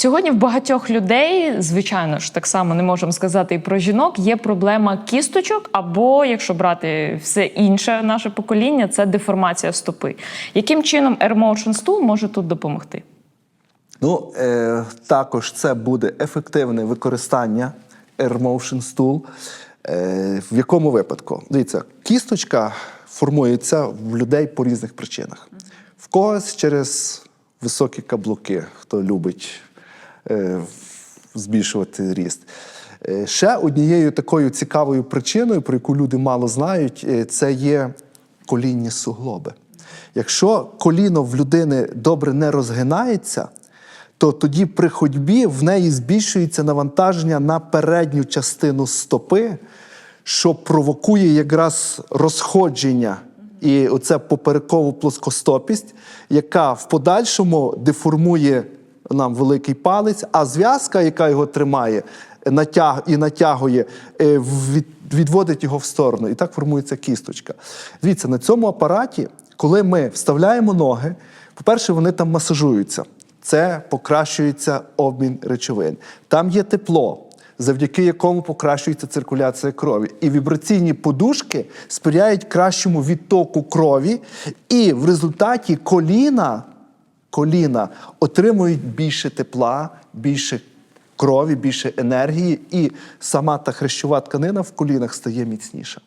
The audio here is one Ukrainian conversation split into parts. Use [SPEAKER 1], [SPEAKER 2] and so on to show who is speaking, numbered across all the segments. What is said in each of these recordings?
[SPEAKER 1] Сьогодні в багатьох людей, звичайно ж, так само не можемо сказати і про жінок, є проблема кісточок, або якщо брати все інше наше покоління, це деформація стопи. Яким чином Air Motion Stool може тут допомогти?
[SPEAKER 2] Ну, е, також це буде ефективне використання Air Motion Stool. Е, в якому випадку? Дивіться, кісточка формується в людей по різних причинах. В когось через високі каблуки, хто любить збільшувати ріст. Е, Ще однією такою цікавою причиною, про яку люди мало знають, е, це є колінні суглоби. Якщо коліно в людини добре не розгинається, то тоді при ходьбі в неї збільшується навантаження на передню частину стопи, що провокує якраз розходження і оце поперекову плоскостопість, яка в подальшому деформує нам великий палець, а зв'язка, яка його тримає, і натягує, е, відводить його в сторону. І так формується кісточка. Дивіться, на цьому апараті, коли ми вставляємо ноги, по-перше, вони там масажуються. Це покращується обмін речовин. Там є тепло, завдяки якому покращується циркуляція крові. І вібраційні подушки сприяють кращому відтоку крові, і в результаті коліна, коліна отримують більше тепла, більше крові, більше енергії, і сама та хрящова тканина в колінах стає міцніша.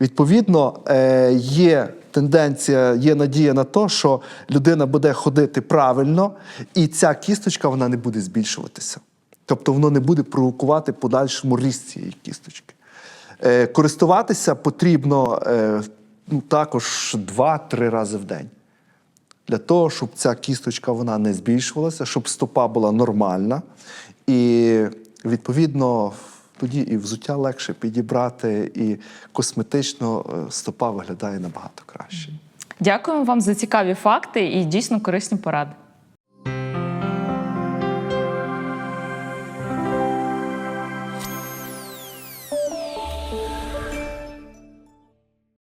[SPEAKER 2] Відповідно, е, є тенденція, є надія на те, що людина буде ходити правильно, і ця кісточка вона не буде збільшуватися. Тобто воно не буде провокувати подальшому ріст цієї кісточки. Е, Користуватися потрібно е, ну, також 2-3 рази в день. Для того, щоб ця кісточка вона не збільшувалася, щоб стопа була нормальна. І відповідно тоді і взуття легше підібрати, і косметично е, стопа виглядає набагато краще.
[SPEAKER 1] Дякуємо вам за цікаві факти і дійсно корисні поради.